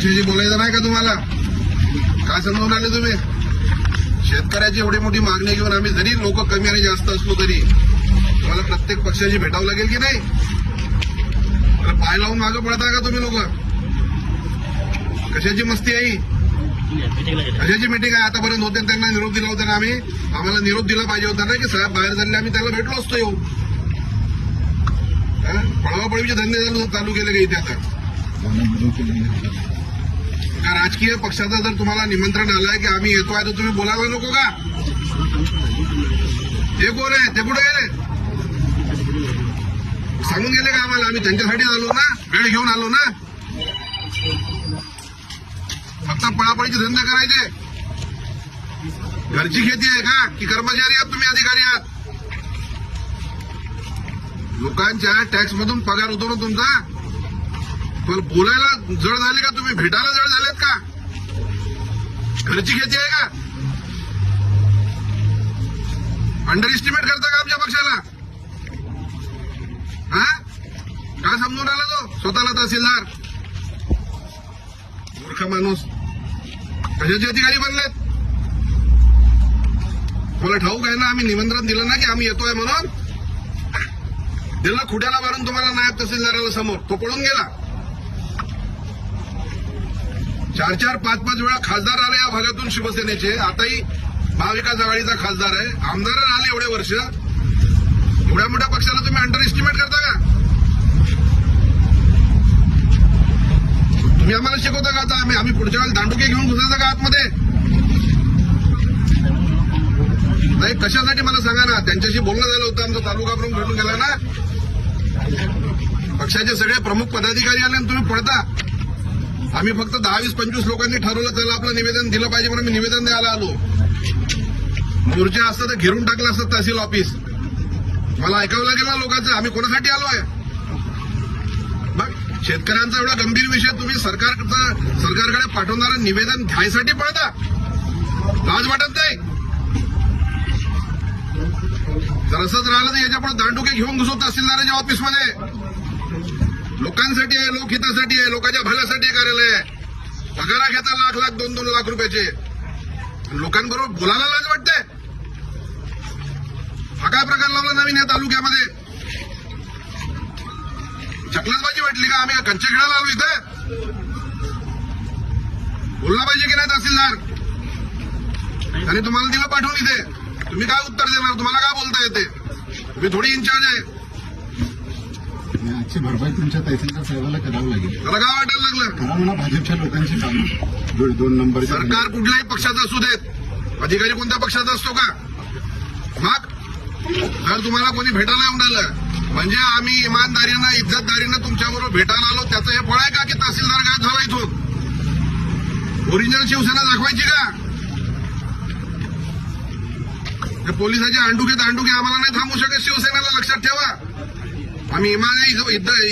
पक्षाशी बोलायचं नाही का तुम्हाला? काय समजून आले तुम्ही? शेतकऱ्याची एवढी मोठी मागणी घेऊन आम्ही जरी लोक कमी आणि जास्त असलो तरी तुम्हाला प्रत्येक पक्षाची भेटावं लागेल की नाही? पाय लावून मागं पडता का तुम्ही लोक? कशाची मस्ती आहे कशाची मिटिंग आहे? आतापर्यंत होते त्यांना निरोप दिला होता ना आम्ही. आम्हाला निरोप दिला पाहिजे होता ना की साहेब बाहेर झाले आम्ही त्याला भेटलो असतो येऊ पळवापळवीचे धंदे चालू चालू केले का इथे आता? का राजकीय पक्षाचं जर तुम्हाला निमंत्रण आलंय की आम्ही येतो आहे तर तुम्ही बोलायला नको का? ते कोण आहे? ते कुठे गेले? सांगून गेले का आम्हाला? आम्ही त्यांच्यासाठी आलो ना? वेळ घेऊन आलो ना? फक्त पळापळीचे धंदे करायचे. घरची खेती आहे का? की कर्मचारी आहात तुम्ही अधिकारी आहात? लोकांच्या टॅक्स मधून पगार होतो ना तुमचा? बोलायला जड झाले का तुम्ही? भेटायला जड झालेत का? घरची खेती आहे का? अंडर एस्टिमेट करता का आमच्या पक्षाला? हा? काय समजून आला तो? स्वतःला तहसीलदार. मूर्ख माणूस. कशाचे अधिकारी बनलेत. मला ठाऊक आहे ना आम्ही निमंत्रण दिलं ना की आम्ही येतोय म्हणून? दिलं खुट्याला मारून तुम्हाला नायब तहसीलदाराला समोर. तो पळून गेला. चार चार पाच पाच वेळा खासदार आले या भागातून शिवसेनेचे. आताही महाविकास आघाडीचा खासदार आहे. आमदार आले एवढे वर्ष. एवढ्या मोठ्या पक्षाला तुम्ही अंडर एस्टिमेट करता का? तुम्ही आम्हाला शिकवता का आता? आम्ही आम्ही पुढच्या वेळेला दांडुके घेऊन घुसायचा का आतमध्ये? नाही कशासाठी मला सांगा ना? त्यांच्याशी बोलणं झालं होतं आमचा तालुका प्रमुख भेटून गेला ना? पक्षाचे सगळे प्रमुख पदाधिकारी आले आणि तुम्ही पळता आम्ही फक्त दहा वीस पंचवीस लोकांनी ठरवलं त्याला आपलं निवेदन दिलं पाहिजे म्हणून मी निवेदन द्यायला आलो. मोर्चा असतं तर घेरून टाकलं असतं तहसील ऑफिस. मला ऐकावं लागेल ना लोकांचं? आम्ही कोणासाठी आलो आहे? मग शेतकऱ्यांचा एवढा गंभीर विषय तुम्ही सरकारचं सरकारकडे पाठवणारं निवेदन घ्यायसाठी पळता. लाज वाटत नाही. तर असंच राहिलं तर याच्यापुढे दांडुके घेऊन घुसू तहसीलदाराच्या ऑफिसमध्ये. लोकांसाठी आहे लोकहितासाठी आहे लोकांच्या भल्यासाठी कार्यालय आहे. पगारा घेता लाख लाख दोन दोन लाख रुपयाचे. लोकांबरोबर बोलायला लाज वाटते. हा काय प्रकार लावला नवीन या तालुक्यामध्ये? चकलतबाजी वाटली का? आम्ही कंचे खेळायला आलो इथे. बोलला पाहिजे की नाही तहसीलदार? आणि तुम्हाला तिला पाठवून इथे. तुम्ही काय उत्तर देणार? तुम्हाला काय बोलता येते? तुम्ही थोडी इन्चार्ज आहे. आजची भरपाई तुमच्या तहसीलदार साहेबाला करावं लागेल. मला काय वाटायला लागलं? करा म्हणा भाजपच्या लोकांची कामं. दोन दोन नंबरच्या सरकार कुठल्याही पक्षाचा असू देत. अधिकारी कोणत्या पक्षाचा असतो का? मग? जर तुम्हाला कोणी भेटायला येऊन आलं म्हणजे आम्ही इमानदारीनं इज्जतदारीनं तुमच्याबरोबर भेटायला आलो त्याचं हे फळ आहे का की तहसीलदार गायब झाला इथून? ओरिजिनल शिवसेना दाखवायची का? हे पोलिसाचे अंडुके दांडुके आम्हाला नाही थांबू शकत शिवसेनेला लक्षात ठेवा. आम्ही इमानी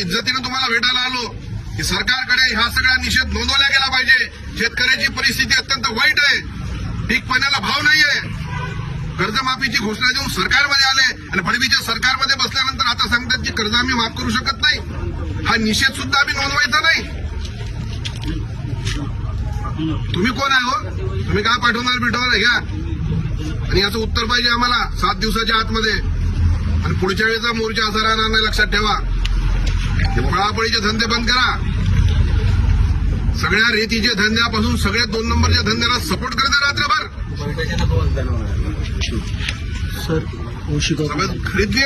इज्जतीनं तुम्हाला भेटायला आलो. की सरकारकडे ह्या सगळा निषेध नोंदवला गेला पाहिजे. शेतकऱ्याची परिस्थिती अत्यंत वाईट आहे. पीक पाण्याला भाव नाहीये. कर्जमाफीची घोषणा देऊन सरकारमध्ये आले आणि फडवीच्या सरकारमध्ये बसल्यानंतर आता सांगतात की कर्ज आम्ही माफ करू शकत नाही. हा निषेध सुद्धा आम्ही नोंदवायचा नाही. तुम्ही कोण आहे हो? तुम्ही काय पाठवणार भेटवणार घ्या आणि याचं उत्तर पाहिजे आम्हाला सात दिवसाच्या आतमध्ये. पुढच्या वेळेचा मोर्चा असा राहणार नाही लक्षात ठेवा. पळापळीचे धंदे बंद करा. सगळ्या रेतीच्या धंद्यापासून सगळ्या दोन नंबरच्या धंद्याला सपोर्ट करता रात्रभर. सर खरीदली